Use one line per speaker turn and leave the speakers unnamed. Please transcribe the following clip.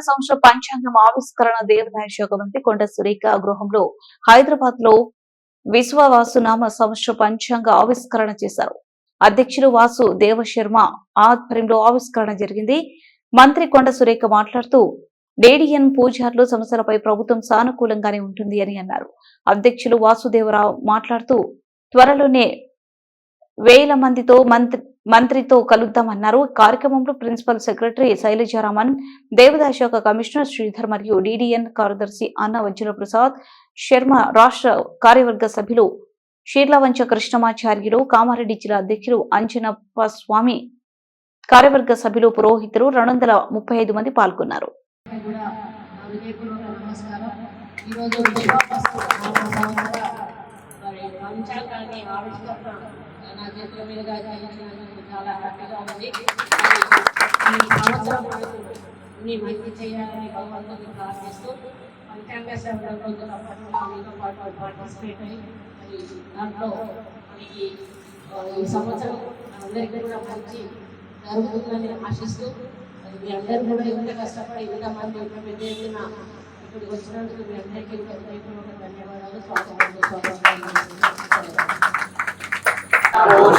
సంవత్సర పంచాంగం ఆవిష్కరణ దేవాదాయ శాఖ మంత్రి కొండ సురేఖ గృహంలో హైదరాబాద్లో విశ్వవాసునామ సంవత్సర పంచాంగ ఆవిష్కరణ చేశారు. అధ్యక్షులు వాసు దేవశర్మ ఆధ్వర్యంలో ఆవిష్కరణ జరిగింది. మంత్రి కొండ సురేఖ మాట్లాడుతూ డేడియన్ పూజార్లు సమస్యలపై ప్రభుత్వం సానుకూలంగానే ఉంటుంది అని అన్నారు. అధ్యక్షులు వాసుదేవరావు మాట్లాడుతూ త్వరలోనే వేల మందితో మంత్రి మంత్రితో కలుద్దామన్నారు. కార్యక్రమంలో ప్రిన్సిపల్ సెక్రటరీ శైలజారామన్ దేవదాయ శాఖ కమిషనర్ శ్రీధర్ మరియు డిడిఎన్ కార్యదర్శి అన్న వజ్ర ప్రసాద్ శర్మ రాష్ట్ర కార్యవర్గ సభ్యులు షీర్లవంచ కృష్ణమాచార్యులు కామారెడ్డి జిల్లా అధ్యక్షులు అంజనప్ప స్వామి కార్యవర్గ సభ్యులు పురోహితులు రెండు వందల ముప్పై ఐదు మంది పాల్గొన్నారు.
నమస్కారం. పంచాంగాన్ని ఆవిష్కరణ నా చేతుల మీదుగా చాలా హ్యాపీగా ఉంది. ఈ సంవత్సరం మంచి చేయాలని భగవంతుని ప్రార్థిస్తూ పంచాంగ శ్రవణ మీతో పాటు పార్టిసిపేట్ అయ్యి దాంట్లో మనకి ఈ సంవత్సరం అందరికీ కూడా మంచి జరుగుతుందని ఆశిస్తూ మీ అందరూ కూడా ఇంత కష్టపడి ఇంత ఇంత పెద్ద ఎత్తున ఇక్కడికి వచ్చినందుకు మీ అందరికీ కూడా ధన్యవాదాలు. స్వాగతం స్వాగతం